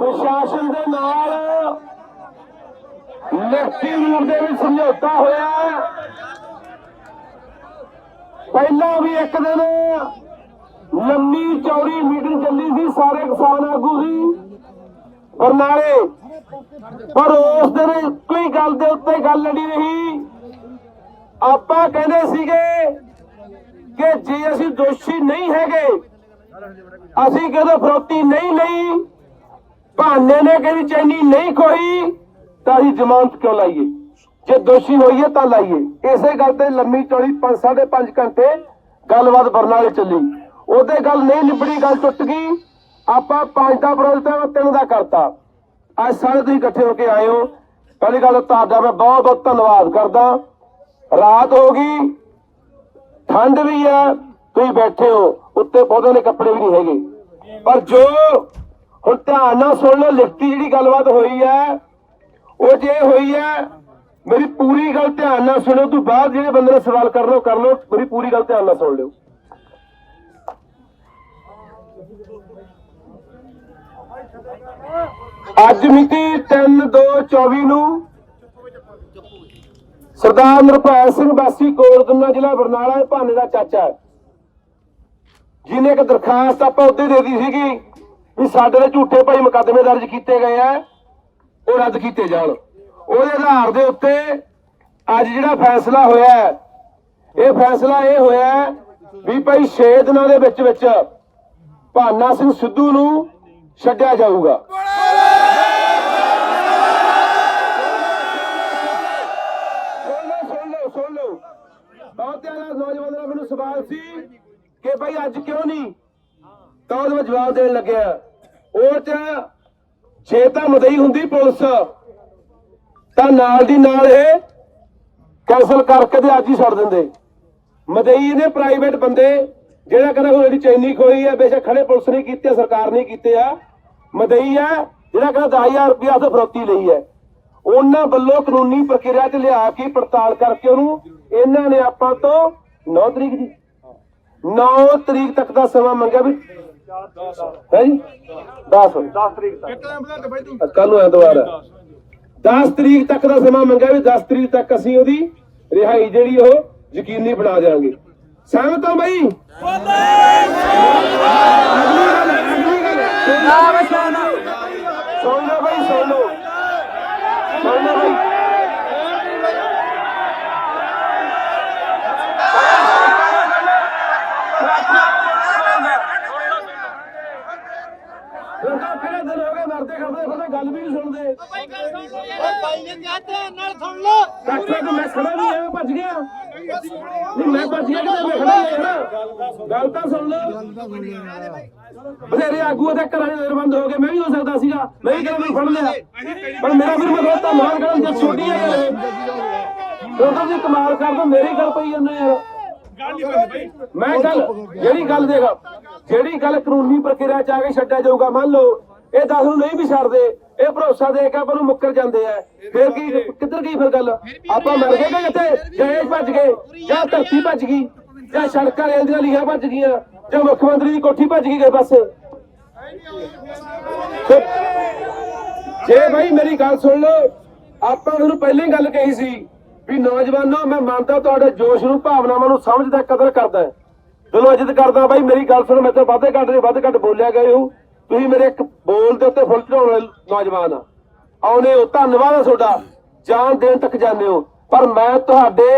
ਪ੍ਰਸ਼ਾਸਨ ਦੇ ਨਾਲ ਲਿਖਤੀ ਰੂਪ ਦੇ ਵਿੱਚ ਸਮਝੌਤਾ ਹੋਇਆ ਪਹਿਲਾਂ ਵੀ ਇੱਕ ਦਿਨ ਲੰਮੀ ਚੌੜੀ ਮੀਟਿੰਗ ਚੱਲੀ ਸੀ ਸਾਰੇ ਕਿਸਾਨ ਆਗੂ ਸੀ ਬਰਨਾਲੇ ਪਰ ਉਸ ਦਿਨ ਕੋਈ ਗੱਲ ਦੇ ਉੱਤੇ ਗੱਲ ਲੜੀ ਰਹੀ। ਆਪਾਂ ਕਹਿੰਦੇ ਸੀਗੇ ਕਿ ਜੇ ਅਸੀਂ ਦੋਸ਼ੀ ਨਹੀਂ ਹੈਗੇ, ਅਸੀਂ ਕਦੇ ਫਰੋਤੀ ਨਹੀਂ ਲਈ ਭਾਨੇ ਨੇ ਕਦੀ ਚੈਨੀ ਨਹੀਂ ਖੋਈ, ਤਾਂ ਅਸੀਂ ਜ਼ਮਾਨਤ ਕਿਉਂ ਲਾਈਏ? ਜੇ ਦੋਸ਼ੀ ਹੋਈਏ ਤਾਂ ਲਾਈਏ। ਇਸੇ ਗੱਲ ਤੇ ਲੰਮੀ ਚੌੜੀ 5 5.5 ਘੰਟੇ ਗੱਲਬਾਤ ਬਰਨਾਲੇ ਚੱਲੀ। ਉਹਦੇ ਗੱਲ ਨਹੀਂ ਨਿਬੜੀ, ਗੱਲ ਟੁੱਟ ਗਈ। ਆਪਾਂ ਪੰਜ ਦਾ ਵਿਰੋਧ ਤੇ ਤਿੰਨ ਦਾ ਕਰਤਾ। ਅੱਜ ਸਾਰੇ ਤੁਸੀਂ ਇਕੱਠੇ ਹੋ ਕੇ ਆਏ ਹੋ। ਪਹਿਲੀ ਗੱਲ ਤੁਹਾਡਾ ਮੈਂ ਬਹੁਤ ਬਹੁਤ ਧੰਨਵਾਦ ਕਰਦਾ। ਰਾਤ ਹੋ ਗਈ। ਠੰਡ ਵੀ ਹੈ ਤੁਸੀਂ ਬੈਠੇ ਹੋ। ਉੱਤੇ ਪੌਦਿਆਂ ਦੇ ਕੱਪੜੇ ਵੀ ਨਹੀਂ ਹੈਗੇ। ਪਰ ਜੋ ਹੁਣ ਧਿਆਨ ਨਾਲ ਸੁਣ ਲਓ, ਲਿਖਤੀ ਜਿਹੜੀ ਗੱਲਬਾਤ ਹੋਈ ਹੈ, ਉਹ ਜੇ ਹੋਈ ਹੈ, ਮੇਰੀ ਪੂਰੀ ਗੱਲ ਧਿਆਨ ਨਾਲ ਸੁਣੋ, ਤੋਂ ਬਾਅਦ ਜਿਹੜੇ ਬੰਦੇ ਨੇ ਸਵਾਲ ਕਰ ਲਓ ਕਰ ਲਓ, ਮੇਰੀ ਪੂਰੀ ਗੱਲ ਧਿਆਨ ਨਾਲ ਸੁਣ ਲਿਓ। ਅੱਜ ਮਿਤੀ 3/2/24 ਨੂੰ ਸਰਦਾਰ ਨਿਰਭੈ ਸਿੰਘ ਬਾਸੀ ਕੋਲਦਨਾ ਜ਼ਿਲ੍ਹਾ ਬਰਨਾਲਾ ਭਾਨੇ ਦਾ ਚਾਚਾ ਜਿਹਨੇ ਇੱਕ ਦਰਖਾਸਤ ਆਪਾਂ ਉੱਤੇ ਦੇ ਦਿੱਤੀ ਸੀਗੀ ਵੀ ਸਾਡੇ ਤੇ ਝੂਠੇ ਭਾਈ ਮੁਕੱਦਮੇ ਦਰਜ ਕੀਤੇ ਗਏ ਆ, ਉਹ ਰੱਦ ਕੀਤੇ ਜਾਣ। ਉਹਦੇ ਆਧਾਰ ਦੇ ਉੱਤੇ ਅੱਜ ਜਿਹੜਾ ਫੈਸਲਾ ਹੋਇਆ ਇਹ ਫੈਸਲਾ ਇਹ ਹੋਇਆ ਵੀ ਭਾਈ 6 ਦਿਨਾਂ ਦੇ ਵਿੱਚ ਵਿੱਚ ਭਾਨਾ ਸਿੰਘ ਸਿੱਧੂ ਨੂੰ ਛੱਡਿਆ ਜਾਊਗਾ। ਸੁਣ ਲਓ ਸੁਣ ਲਓ ਸੁਣ ਲਓ। ਬਹੁਤ ਜ਼ਿਆਦਾ ਨੌਜਵਾਨਾਂ ਦਾ ਮੈਨੂੰ ਸਵਾਲ ਸੀ ਕਿ ਭਾਈ ਅੱਜ ਕਿਉਂ ਨਹੀਂ? ਤਾਂ ਉਹਦਾ ਮੈਂ ਜਵਾਬ ਦੇਣ ਲੱਗਿਆ। ਉਹ ਚ ਛੇ ਤਾਂ ਮਦਈ ਹੁੰਦੀ ਪੁਲਿਸ, ਤਾਂ ਨਾਲ ਦੀ ਨਾਲ ਇਹ ਕੈਂਸਲ ਕਰਕੇ ਤੇ ਅੱਜ ਹੀ ਛੱਡ ਦਿੰਦੇ। ਮਦਈ ਇਹਨੇ ਪ੍ਰਾਈਵੇਟ ਬੰਦੇ, ਜਿਹੜਾ ਕਹਿੰਦਾ ਕੋਈ ਜਿਹੜੀ ਚੈਨੀ ਖੋਈ ਹੈ ਬੇਸ਼ੱਕ ਖੜੇ ਪੁਲਿਸ ਨੇ ਕੀਤੇ ਸਰਕਾਰ ਨੇ ਕੀਤੇ ਆ, ਮਦਈ ਹੈ ਜਿਹੜਾ ਕਹਿੰਦਾ 10000 ਰੁਪਇਆ ਤੋਂ ਫਰੋਤੀ ਲਈ ਹੈ। ਉਹਨਾਂ ਵੱਲੋਂ ਕਾਨੂੰਨੀ ਪ੍ਰਕਿਰਿਆ 'ਚ ਲਿਆ ਕੇ ਪੜਤਾਲ ਕਰਕੇ ਉਹਨੂੰ ਇਹਨਾਂ ਨੇ ਆਪਾਂ ਤੋਂ 9 ਤਰੀਕ ਦੀ 9 ਤਰੀਕ ਤੱਕ ਦਾ ਸਮਾਂ ਮੰਗਿਆ ਵੀ ਹੈ ਜੀ? 10 10 ਤਰੀਕ ਤੱਕ। ਕੱਲ ਨੂੰ ਐਤਵਾਰ ਹੈ। 10 ਤਰੀਕ ਤੱਕ ਦਾ ਸਮਾਂ ਮੰਗਿਆ ਵੀ 10 ਤਰੀਕ ਤੱਕ ਅਸੀਂ ਉਹਦੀ ਰਿਹਾਈ ਜਿਹੜੀ ਉਹ ਯਕੀਨੀ ਬਣਾ ਦੇਵਾਂਗੇ ਸਹਿਮਤ ਹੋ ਬਈ? ਅਗਲੀ ਗੱਲ ਅਗਲੀ ਗੱਲ ਸੁਣ ਲਓ ਬਈ ਸੁਣ ਲਓ। ਸੁਣ ਲਓ ਬਈ ਲੋਕਾਂ ਕਿਹੜੇ ਦਿਨ ਹੋ ਗਏ ਮਰਦੇ ਖੜਦੇ ਖੜਦੇ ਗੱਲ ਵੀ ਨਹੀਂ ਸੁਣਦੇ ਡਾਕਟਰ ਨੂੰ ਮੈਂ ਖੜਾ ਨਹੀਂ ਆ ਭੱਜ ਗਿਆ। ਨਹੀਂ ਮੈਂ ਭੱਜ ਗਿਆ ਕਿ ਮੈਂ ਖੜਾ ਹੀ ਆ ਗੱਲ ਤਾਂ ਸੁਣ ਲਓ। ਬਥੇਰੇ ਆਗੂ ਦੇ ਘਰਾਂ ਦੇ ਨਿਰਬੰਧ ਹੋ ਗਏ ਮੈਂ ਵੀ ਹੋ ਸਕਦਾ ਸੀਗਾ ਮੈਂ ਵੀ ਫੜ ਲਿਆ। ਪਰ ਮੇਰਾ ਵੀ ਮੈਂ ਬਹੁਤ ਧੰਨਵਾਦ ਕਰਾਂ ਜੇ ਛੋਟੀ ਹੈ ਲੋਕਾਂ ਦੀ ਕਮਾਲ ਕਰ ਦੋ ਮੇਰੀ ਗੱਲ ਪਈ ਜਾਂਦੇ ਯਾਰ। ਮੈਂ ਗੱਲ ਜਿਹੜੀ ਗੱਲ ਦੇਖ ਜਿਹੜੀ ਗੱਲ ਕਾਨੂੰਨੀ ਪ੍ਰਕਿਰਿਆ ਚ ਆ ਕੇ ਛੱਡਿਆ ਜਾਊਗਾ ਮੰਨ ਲਓ। ਇਹ 10 ਨੂੰ ਨਹੀਂ ਵੀ ਛੱਡਦੇ ਇਹ ਭਰੋਸਾ ਦੇ ਕੇ ਆਪਾਂ ਨੂੰ ਮੁੱਕਰ ਜਾਂਦੇ ਆ। ਫਿਰ ਕੀ ਕਿੱਧਰ ਗਈ ਫਿਰ ਗੱਲ? ਆਪਾਂ ਮਰ ਗਏ ਕਿ ਇੱਥੇ? ਜਹੇਜ ਭੱਜ ਗਏ? ਜਾਂ ਧਰਤੀ ਭੱਜ ਗਈ? ਜਾਂ ਸੜਕਾਂ ਰੇਲ ਦੀਆਂ ਲੀਹਾਂ ਭੱਜ ਗਈਆਂ? ਜਾਂ ਮੁੱਖ ਮੰਤਰੀ ਦੀ ਕੋਠੀ ਭੱਜ ਗਈ ਗਏ ਤੇ ਜੇ ਭਾਈ ਮੇਰੀ ਗੱਲ ਸੁਣ ਲਓ ਆਪਾਂ ਤੁਹਾਨੂੰ ਪਹਿਲਾਂ ਹੀ ਗੱਲ ਕਹੀ ਸੀ ਵੀ ਨੌਜਵਾਨੋ ਮੈਂ ਮੰਨਦਾ ਤੁਹਾਡੇ ਜੋਸ਼ ਨੂੰ ਭਾਵਨਾਵਾਂ ਨੂੰ ਸਮਝਦਾ ਕਦਰ ਕਰਦਾ। ਦਿਲੋਂ ਇੱਜ਼ਤ ਕਰਦਾ ਬਾਈ ਮੇਰੀ ਗੱਲ ਸੁਣ ਮੈਂ ਤਾਂ ਵਾਧੇ ਘੱਟ ਦੇ ਵੱਧ ਘੱਟ ਬੋਲਿਆ ਗਏ ਹੋ। ਤੁਸੀਂ ਮੇਰੇ ਇੱਕ ਬੋਲ ਦੇ ਉੱਤੇ ਫੁੱਲ ਚੜਾਉਣ ਵਾਲੇ ਨੌਜਵਾਨ ਆ। ਆਉਨੇ ਹੋ ਧੰਨਵਾਦ ਆ ਤੁਹਾਡਾ। ਜਾਨ ਦੇਣ ਤੱਕ ਜਾਂਦੇ ਹੋ। ਪਰ ਮੈਂ ਤੁਹਾਡੇ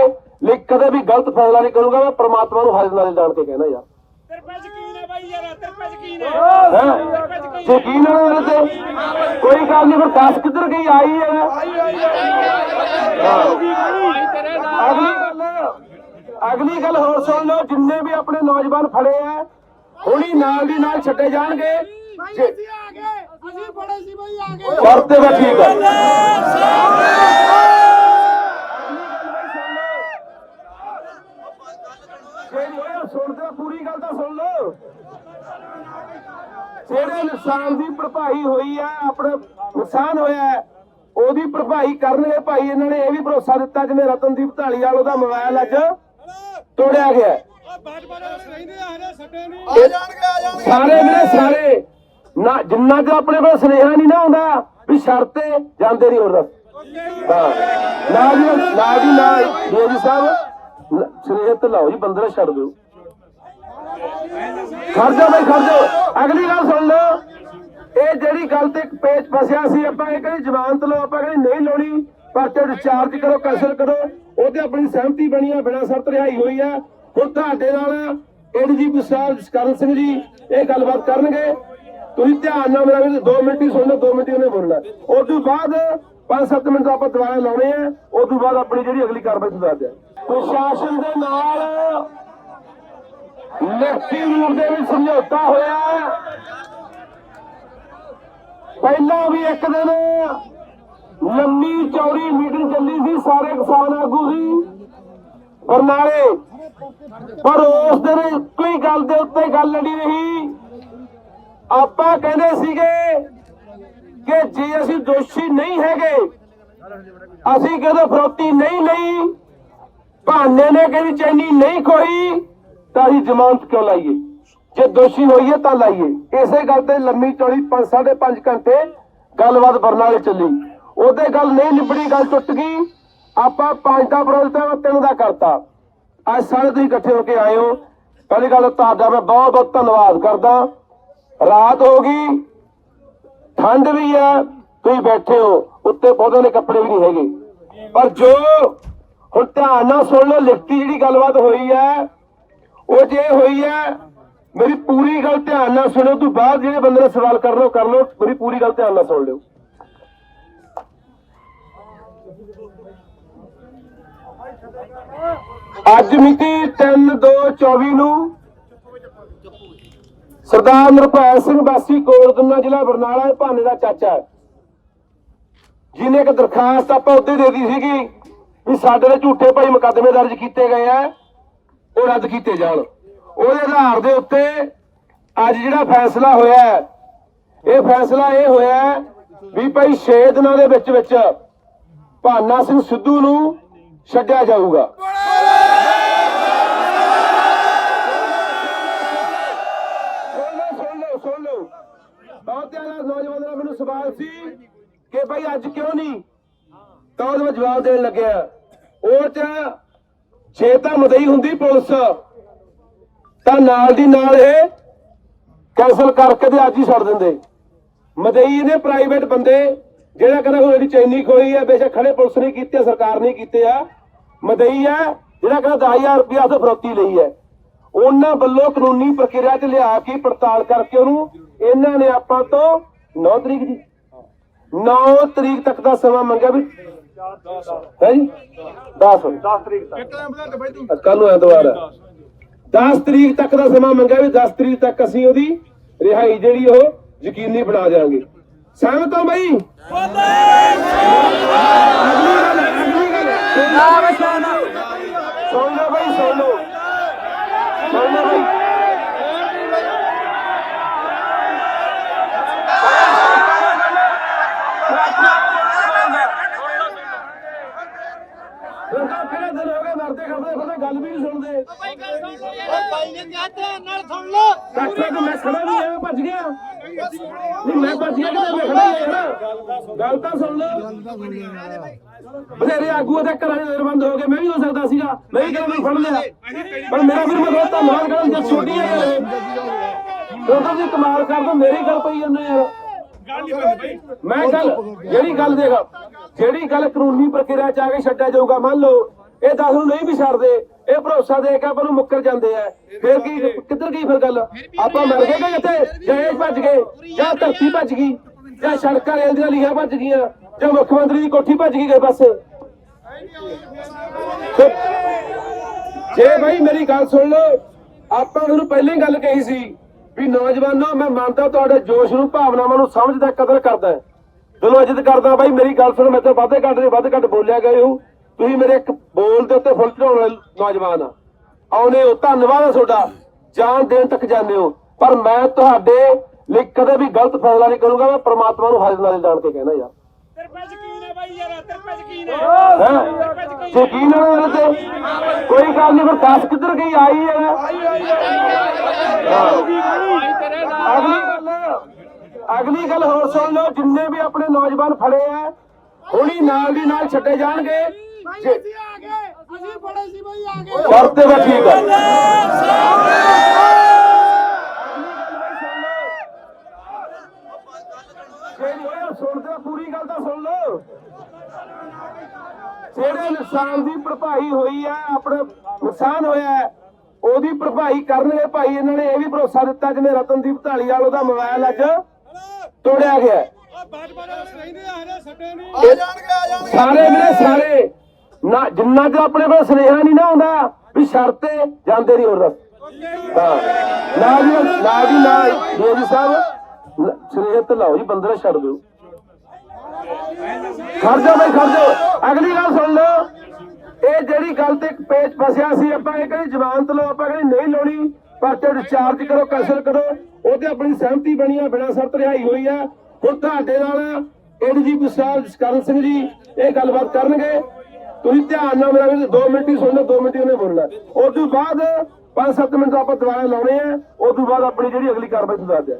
ਲਈ ਕਦੇ ਵੀ ਗਲਤ ਫੈਸਲਾ ਨਹੀਂ ਕਰੂੰਗਾ ਮੈਂ ਪ੍ਰਮਾਤਮਾ ਨੂੰ ਹਾਜ਼ਰ ਨਾਲੇ ਜਾਣ ਕੇ ਕਹਿਣਾ ਯਾਰ। ਤੇਰੇ ਪੈ ਯਕੀਨ ਹੈ ਬਾਈ ਯਾਰ ਤੇਰੇ ਪੈ ਯਕੀਨ ਹੈ। ਹੈ ਯਕੀਨ ਹੈ ਮੇਰੇ ਤੇ ਕੋਈ ਗੱਲ ਨਹੀਂ ਫਿਰ ਦੱਸ ਕਿੱਧਰ ਗਈ ਆਈ ਹੈ ਅਗਲੀ ਗੱਲ ਅਗਲੀ ਗੱਲ ਹੋਰ ਸੁਣ ਲਓ ਜਿੰਨੇ ਵੀ ਆਪਣੇ ਨੌਜਵਾਨ ਫੜੇ ਆ ਹੁਣੀ ਨਾਲ ਦੀ ਨਾਲ ਛੱਡੇ ਜਾਣਗੇ। ਜੇ- ਅਸੀਂ ਆ ਗਏ। ਅਸੀਂ ਬੜੇ ਸੀ ਬਾਈ ਆ ਗਏ। ਸ਼ਰਤ ਵਾ ਠੀਕ ਓਏ ਸੁਣਦੇ ਪੂਰੀ ਗੱਲ ਤਾਂ ਸੁਣ ਲਓ। ਜਿਹੜੇ ਨੁਕਸਾਨ ਦੀ ਭਰਪਾਈ ਹੋਈ ਹੈ ਆਪਣਾ ਨੁਕਸਾਨ ਹੋਇਆ ਉਹਦੀ ਭਰਪਾਈ ਕਰਨਗੇ ਭਾਈ ਇਹਨਾਂ ਨੇ ਇਹ ਵੀ ਭਰੋਸਾ ਦਿੱਤਾ ਜਿਵੇਂ ਰਤਨਦੀਪ ਢਾਲੀਵਾਲ ਉਹਦਾ ਮੋਬਾਈਲ ਅੱਜ ਤੋੜਿਆ ਗਿਆ ਆ ਸਾਰੇ ਮੇਰੇ ਸਾਰੇ। ਨਾ, ਜਿੰਨਾ ਚਿਰ ਆਪਣੇ ਕੋਲ ਸੁਨੇਹਾ ਨਹੀਂ ਨਾ ਆਉਂਦਾ, ਵੀ ਸ਼ਰਤ ਤੇ ਜਾਂਦੇ ਨਹੀਂ ਹੋਰ ਹਾਂ। ਨਾ ਜੀ ਨਾ ਜੀ ਨਾ ਜੀ ਸਾਹਿਬ ਸੁਨੇਹਾ ਤੇ ਲਾਓ ਜੀ ਬੰਦੇ ਛੱਡ ਦਿਓ। ਖਰਜੋ ਬਈ ਖਰਜੋ ਅਗਲੀ ਗੱਲ ਸੁਣ ਲਓ। ਇਹ ਜਿਹੜੀ ਗੱਲ ਤੇ ਪੇਚ ਫਸਿਆ ਸੀ, ਆਪਾਂ ਇਹ ਕਹਿੰਦੇ ਜ਼ਮਾਨਤ ਲਓ, ਆਪਾਂ ਕਹਿੰਦੇ ਨਹੀਂ ਲਾਉਣੀ ਪਰਚੇ ਡਿਸਚਾਰਜ ਕਰੋ ਕੈਂਸਲ ਕਰੋ। ਉਹਦੇ ਆਪਣੀ ਸਹਿਮਤੀ ਬਣੀ ਆ, ਬਿਨਾਂ ਸ਼ਰਤ ਰਿਹਾਈ ਹੋਈ ਆ। ਹੁਣ ਤੁਹਾਡੇ ਨਾਲ ਏਡੀਜੀਪੀ ਸਾਹਿਬ, ਜਸਕਰਨ ਸਿੰਘ ਜੀ, ਇਹ ਗੱਲਬਾਤ ਕਰਨਗੇ। ਤੁਸੀਂ ਧਿਆਨ ਨਾਲ ਮੇਰਾ ਵੀ 2 ਮਿੰਟ ਹੀ ਸੁਣਨਾ ਲਓ 2 ਮਿੰਟ ਹੀ ਉਹਨੇ ਬੋਲਣਾ ਉਸ ਤੋਂ ਬਾਅਦ 5-7 ਮਿੰਟ ਆਪਾਂ ਦੁਬਾਰਾ ਲਾਉਣੇ ਆ, ਉਸ ਤੋਂ ਬਾਅਦ ਆਪਣੀ ਜਿਹੜੀ ਅਗਲੀ ਕਾਰਵਾਈ ਤੁਹਾਨੂੰ ਆ ਪ੍ਰਸ਼ਾਸਨ ਦੇ ਨਾਲ ਲਿਖਤੀ ਰੂਪ ਦੇ ਵਿੱਚ ਸਮਝੌਤਾ ਹੋਇਆ ਪਹਿਲਾਂ ਵੀ ਇੱਕ ਦਿਨ ਲੰਮੀ ਚੌੜੀ ਮੀਟਿੰਗ ਚੱਲੀ ਸੀ, ਸਾਰੇ ਕਿਸਾਨ ਆਗੂ ਦੀ। ਬਰਨਾਲੇ। ਪਰ ਉਸ ਦਿਨ ਕੋਈ ਗੱਲ ਦੇ ਉੱਤੇ ਗੱਲ ਲੜੀ ਰਹੀ ਆਪਾਂ ਕਹਿੰਦੇ ਸੀਗੇ ਕਿ ਜੇ ਅਸੀਂ ਦੋਸ਼ੀ ਨਹੀਂ ਹੈਗੇ, ਅਸੀਂ ਕਦੋਂ ਫਰੋਤੀ ਨਹੀਂ ਲਈ ਭਾਨੇ ਨੇ ਕਦੀ ਚੈਨੀ ਨਹੀਂ ਖੋਈ ਤਾਂ ਅਸੀਂ ਜ਼ਮਾਨਤ ਕਿਉਂ ਲਾਈਏ? ਜੇ ਦੋਸ਼ੀ ਹੋਈਏ ਤਾਂ ਲਾਈਏ। ਇਸੇ ਗੱਲ ਤੇ ਲੰਮੀ ਚੌੜੀ 5 5 ਘੰਟੇ ਗੱਲਬਾਤ ਬਰਨਾਲੇ ਚੱਲੀ। ਉਹਦੇ ਗੱਲ ਨਹੀਂ ਨਿਬੜੀ, ਗੱਲ ਟੁੱਟ ਗਈ। ਆਪਾਂ ਪੰਜ ਦਾ ਵਿਰੋਧ ਤਿੰਨ ਦਾ ਕਰਤਾ। ਅੱਜ ਸਾਰੇ ਤੁਸੀਂ ਇਕੱਠੇ ਹੋ ਕੇ ਆਏ ਹੋ। ਪਹਿਲੀ ਗੱਲ ਤੁਹਾਡਾ ਮੈਂ ਬਹੁਤ ਬਹੁਤ ਧੰਨਵਾਦ ਕਰਦਾ। ਰਾਤ ਹੋ ਗਈ। ਠੰਡ ਵੀ ਹੈ। ਤੁਸੀਂ ਬੈਠੇ ਹੋ। ਉੱਤੇ ਪੌਦਿਆਂ ਦੇ ਕੱਪੜੇ ਵੀ ਨਹੀਂ ਹੈਗੇ। ਪਰ ਜੋ ਹੁਣ ਧਿਆਨ ਨਾਲ ਸੁਣ ਲਓ, ਲਿਖਤੀ ਜਿਹੜੀ ਗੱਲਬਾਤ ਹੋਈ ਹੈ, ਉਹ ਜੇ ਹੋਈ ਹੈ, ਮੇਰੀ ਪੂਰੀ ਗੱਲ ਧਿਆਨ ਨਾਲ ਸੁਣੋ। ਤੋਂ ਬਾਅਦ ਜਿਹੜੇ ਬੰਦੇ ਨੇ ਸਵਾਲ ਕਰ ਲਓ ਕਰ ਲਓ। ਮੇਰੀ ਪੂਰੀ ਗੱਲ ਧਿਆਨ ਨਾਲ ਸੁਣ ਲਿਓ। ਅੱਜ ਮਿਤੀ 3/2/24 ਨੂੰ ਸਰਦਾਰ ਨਿਰਭੈ ਸਿੰਘ ਵਾਸੀ ਕੋਲਦਨਾ ਜ਼ਿਲ੍ਹਾ ਬਰਨਾਲਾ ਦੇ ਭਾਨੇ ਦਾ ਚਾਚਾ ਜਿਹਨੇ ਇੱਕ ਦਰਖਾਸਤ ਆਪਾਂ ਉੱਤੇ ਦੇ ਦਿੱਤੀ ਸੀਗੀ ਵੀ ਸਾਡੇ ਦੇ ਝੂਠੇ ਭਾਈ ਮੁਕੱਦਮੇ ਦਰਜ ਕੀਤੇ ਗਏ ਆ, ਉਹ ਰੱਦ ਕੀਤੇ ਜਾਣ। ਉਹਦੇ ਆਧਾਰ ਦੇ ਉੱਤੇ ਅੱਜ ਜਿਹੜਾ ਫੈਸਲਾ ਹੋਇਆ ਇਹ ਫੈਸਲਾ ਇਹ ਹੋਇਆ ਵੀ ਭਾਈ 6 ਦਿਨਾਂ ਦੇ ਵਿੱਚ ਵਿੱਚ ਭਾਨਾ ਸਿੰਘ ਸਿੱਧੂ ਨੂੰ ਛੱਡਿਆ ਜਾਊਗਾ। ਸੀ ਕਿ ਭਾਈ ਅੱਜ ਕਿਉਂ ਨਹੀਂ? ਤਾਂ ਉਹਦੇ ਜਵਾਬ ਦੇਣ ਲੱਗਿਆ। ਉਹ ਚ ਛੇ ਤਾਂ ਮਦਈ ਹੁੰਦੀ ਪੁਲਿਸ, ਤਾਂ ਨਾਲ ਦੀ ਨਾਲ ਇਹ ਕੈਂਸਲ ਕਰਕੇ ਤੇ ਅੱਜ ਹੀ ਛੱਡ ਦਿੰਦੇ। ਮਦਈ ਨੇ ਪ੍ਰਾਈਵੇਟ ਬੰਦੇ, ਜਿਹੜਾ ਕਹਿੰਦਾ ਕੋਈ ਜਿਹੜੀ ਚੈਨੀ ਖੋਈ ਹੈ ਬੇਸ਼ੱਕ ਖੜੇ ਪੁਲਿਸ ਨੇ ਕੀਤੇ ਸਰਕਾਰ ਨੇ ਕੀਤੇ ਆ। ਮਦਈ ਹੈ ਜਿਹੜਾ ਕਹਿੰਦਾ 10000 ਰੁਪਇਆ ਤੋਂ ਫਰੋਤੀ ਲਈ ਹੈ। ਉਹਨਾਂ ਵੱਲੋਂ ਕਾਨੂੰਨੀ ਪ੍ਰਕਿਰਿਆ ਚ ਲਿਆ ਕੇ ਪੜਤਾਲ ਕਰਕੇ ਉਹਨੂੰ, ਇਹਨਾਂ ਨੇ ਆਪਾਂ ਤੋਂ 9 ਤਰੀਕ ਦੀ 9 ਤਰੀਕ ਤੱਕ ਦਾ ਸਮਾਂ ਮੰਗਿਆ ਵੀ? ਹੈ ਜੀ? 10 10 ਤਰੀਕ ਤੱਕ। ਕੱਲ ਨੂੰ ਐਤਵਾਰ ਹੈ। 10 ਤਰੀਕ ਤੱਕ ਦਾ ਸਮਾਂ ਮੰਗਿਆ ਵੀ 10 ਤਰੀਕ ਤੱਕ ਅਸੀਂ ਉਹਦੀ ਰਿਹਾਈ ਜਿਹੜੀ ਉਹ ਯਕੀਨੀ ਬਣਾ ਦੇਵਾਂਗੇ ਸਹਿਮਤ ਹੋ ਬਈ? ਅਗਲੀ ਗੱਲ ਅਗਲੀ ਗੱਲ ਸੁਣ ਲਓ ਬਈ ਸੁਣ ਲਓ ਸੁਣ ਲਓ ਬਈ ਲੋਕਾਂ ਕਿਹੜੇ ਦਿਨ ਹੋ ਗਏ ਮਰਦੇ ਖੜਦੇ ਖੜਦੇ ਗੱਲ ਵੀ ਨਹੀਂ ਸੁਣਦੇ ਭਾਈ ਨੇ ਕਿਹਾ ਧਿਆਨ ਨਾਲ ਸੁਣ ਲਓ ਡਾਕਟਰ ਕੋ ਮੈਂ ਖੜਾ ਵੀ ਐਵੇਂ ਭੱਜ ਗਿਆ ਨਹੀਂ ਮੈਂ ਭੱਜ ਗਿਆ ਕਿ ਮੈਂ ਖੜਾ ਹੀ ਹਾਂ ਗੱਲ ਤਾਂ ਸੁਣ ਲਓ। ਬਥੇਰੇ ਆਗੂ ਉਹਦੇ ਘਰਾਂ ਦੇ ਦਰ ਬੰਦ ਹੋ ਗਏ। ਮੈਂ ਵੀ ਹੋ ਸਕਦਾ ਸੀਗਾ। ਮੈਂ ਵੀ ਕਹਿੰਦਾ ਫੜ ਲਿਆ। ਪਰ ਮੇਰਾ ਫਿਰ ਮੈਂ ਬਹੁਤ ਧੰਨਵਾਦ ਕਰਾਂ ਜੇ ਛੋਟੀ ਗੱਲ ਉਹ ਤੁਸੀਂ ਕਮਾਲ ਕਰ ਦੋ ਮੇਰੀ ਗੱਲ ਪਈ ਜਾਂਦੇ ਯਾਰ। ਮੈਂ ਗੱਲ ਜਿਹੜੀ ਗੱਲ ਦੇਖ ਜਿਹੜੀ ਗੱਲ ਕਾਨੂੰਨੀ ਪ੍ਰਕਿਰਿਆ ਚ ਆ ਕੇ ਛੱਡਿਆ ਜਾਊਗਾ ਮੰਨ ਲਓ ਇਹ 10 ਨੂੰ ਨਹੀਂ ਵੀ ਛੱਡਦੇ ਇਹ ਭਰੋਸਾ ਦੇ ਕੇ ਆਪਾਂ ਨੂੰ ਮੁੱਕਰ ਜਾਂਦੇ ਆ। ਫਿਰ ਕੀ ਕਿੱਧਰ ਗਈ ਫਿਰ ਗੱਲ? ਆਪਾਂ ਮਰ ਗਏ ਕਿ ਇੱਥੇ? ਜੇਲ੍ਹ ਭੱਜ ਗਏ ਜਾਂ ਧਰਤੀ ਭੱਜ ਗਈ? ਜਾਂ ਸੜਕਾਂ ਰੇਲ ਦੀਆਂ ਲੀਹਾਂ ਭੱਜ ਗਈਆਂ। ਜਾਂ ਮੁੱਖ ਮੰਤਰੀ ਦੀ ਕੋਠੀ ਭੱਜ ਗਈ ਗਏ ਪਾਸੇ ਜੇ ਭਾਈ ਮੇਰੀ ਗੱਲ ਸੁਣ ਲਓ, ਆਪਾਂ ਤੁਹਾਨੂੰ ਪਹਿਲਾਂ ਹੀ ਗੱਲ ਕਹੀ ਸੀ ਵੀ ਨੌਜਵਾਨੋ, ਮੈਂ ਮੰਨਦਾ ਤੁਹਾਡੇ ਜੋਸ਼ ਨੂੰ, ਭਾਵਨਾਵਾਂ ਨੂੰ ਸਮਝਦਾ, ਕਦਰ ਕਰਦਾ ਦਿਲੋਂ ਇੱਜ਼ਤ ਕਰਦਾ, ਬਾਈ ਮੇਰੀ ਗੱਲ ਸੁਣ, ਮੈਂ ਤਾਂ ਵਾਧੇ ਘੱਟ ਦੇ ਵੱਧ ਘੱਟ ਬੋਲਿਆ ਗਏ ਹੋ ਤੁਸੀਂ ਮੇਰੇ ਇੱਕ ਬੋਲ ਦੇ ਉੱਤੇ ਫੁੱਲ ਚੜਾਉਣ ਵਾਲੇ ਨੌਜਵਾਨ ਆ। ਆਉਨੇ ਹੋ, ਧੰਨਵਾਦ ਆ ਤੁਹਾਡਾ। ਜਾਨ ਦੇਣ ਤੱਕ ਜਾਂਦੇ ਹੋ। ਪਰ ਮੈਂ ਤੁਹਾਡੇ ਲਈ ਕਦੇ ਵੀ ਗਲਤ ਫੈਸਲਾ ਨਹੀਂ ਕਰੂੰਗਾ ਮੈਂ ਪ੍ਰਮਾਤਮਾ ਨੂੰ ਹਾਜ਼ਰ ਨਾਲੇ ਜਾਣ ਕੇ ਕਹਿਣਾ ਯਾਰ। ਤੇਰੇ ਪੈ ਯਕੀਨ ਹੈ ਬਾਈ ਯਾਰ ਤੇਰੇ ਪੈ ਯਕੀਨ ਹੈ। ਹੈ ਯਕੀਨ ਹੈ ਮੇਰੇ ਤੇ? ਕੋਈ ਗੱਲ ਨਹੀਂ ਫਿਰ ਦੱਸ ਕਿੱਧਰ ਗਈ? ਆਈ ਹੈ। ਅਗਲੀ ਗੱਲ ਅਗਲੀ ਗੱਲ ਹੋਰ ਸੁਣ ਲਓ ਜਿੰਨੇ ਵੀ ਆਪਣੇ ਨੌਜਵਾਨ ਫੜੇ ਆ ਹੁਣੀ ਨਾਲ ਦੀ ਨਾਲ ਛੱਡੇ ਜਾਣਗੇ। ਜੇ- ਅਸੀਂ ਆ ਗਏ। ਅਸੀਂ ਬੜੇ ਸੀ ਬਈ ਆ ਗਏ। ਸ਼ਰਤ ਤੇ ਠੀਕ ਹੈ ਜਿਹੜੀ ਹੋਇਆ ਸੁਣਦੇ ਪੂਰੀ ਗੱਲ ਤਾਂ ਸੁਣ ਲਓ ਜਿਹੜੇ ਨੁਕਸਾਨ ਦੀ ਭਰਪਾਈ ਹੋਈ ਹੈ ਆਪਣਾ ਨੁਕਸਾਨ ਹੋਇਆ ਹੈ ਉਹਦੀ ਭਰਪਾਈ ਕਰਨਗੇ ਭਾਈ ਇਹਨਾਂ ਨੇ ਇਹ ਵੀ ਭਰੋਸਾ ਦਿੱਤਾ ਜਿਵੇਂ ਰਤਨਦੀਪ ਢਾਲੀਵਾਲ ਉਹਦਾ ਮੋਬਾਈਲ ਅੱਜ ਤੋੜਿਆ ਗਿਆ ਸਾਰੇ ਵੀਰੇ ਸਾਰੇ। ਨਾ ਜਿੰਨਾ ਚ ਆਪਣੇ ਕੋਲ ਸੁਨੇਹਾ ਨਹੀਂ ਨਾ ਆਉਂਦਾ ਵੀ ਸ਼ਰਤੇ ਜਾਂਦੇ ਨਹੀਂ ਹੋਰ ਦੱਸ ਹਾਂ। ਨਾ ਜੀ ਨਾ ਜੀ ਨਾ। ਜੀ ਸਾਹਿਬ ਸੁਨੇਹੇ ਤੇ ਲਾਓ ਜੀ ਬੰਦੇ ਛੱਡ ਦਿਓ। ਖੜ ਜਾ ਬਈ ਖੜ ਜਾ ਅਗਲੀ ਗੱਲ ਸੁਣ ਲਓ। ਇਹ ਜਿਹੜੀ ਗੱਲ ਤੇ ਇੱਕ ਪੇਚ ਫਸਿਆ ਸੀ, ਆਪਾਂ ਇਹ ਕਹਿੰਦੇ ਜ਼ਮਾਨਤ ਲਓ ਆਪਾਂ ਕਹਿੰਦੇ ਨਹੀਂ ਲਾਉਣੀ ਪਰਚਾ ਡਿਸਚਾਰਜ ਕਰੋ, ਕੈਂਸਲ ਕਰੋ ਉਹਤੇ ਆਪਣੀ ਸਹਿਮਤੀ ਬਣੀ ਆ, ਬਿਨਾਂ ਸ਼ਰਤ ਰਿਹਾਈ ਹੋਈ ਆ। ਹੁਣ ਤੁਹਾਡੇ ਨਾਲ ਏਡੀਜੀਪੀ ਸਾਹਿਬ ਜਸਕਰਨ ਸਿੰਘ ਜੀ ਇਹ ਗੱਲਬਾਤ ਕਰਨਗੇ। ਤੁਸੀਂ ਧਿਆਨ ਨਾਲ ਮੇਰਾ ਵੀ 2 ਮਿੰਟ ਹੀ ਸੁਣਨਾ 2 ਮਿੰਟ ਹੀ ਉਹਨੇ ਬੋਲਣਾ। ਉਸ ਤੋਂ ਬਾਅਦ 5-7 ਮਿੰਟ ਆਪਾਂ ਦੁਬਾਰਾ ਲਾਉਣੇ ਆ, ਉਸ ਤੋਂ ਬਾਅਦ ਆਪਣੀ ਜਿਹੜੀ ਅਗਲੀ ਕਾਰਵਾਈ ਤੁਸੀਂ ਦੱਸ ਦਿਆਂ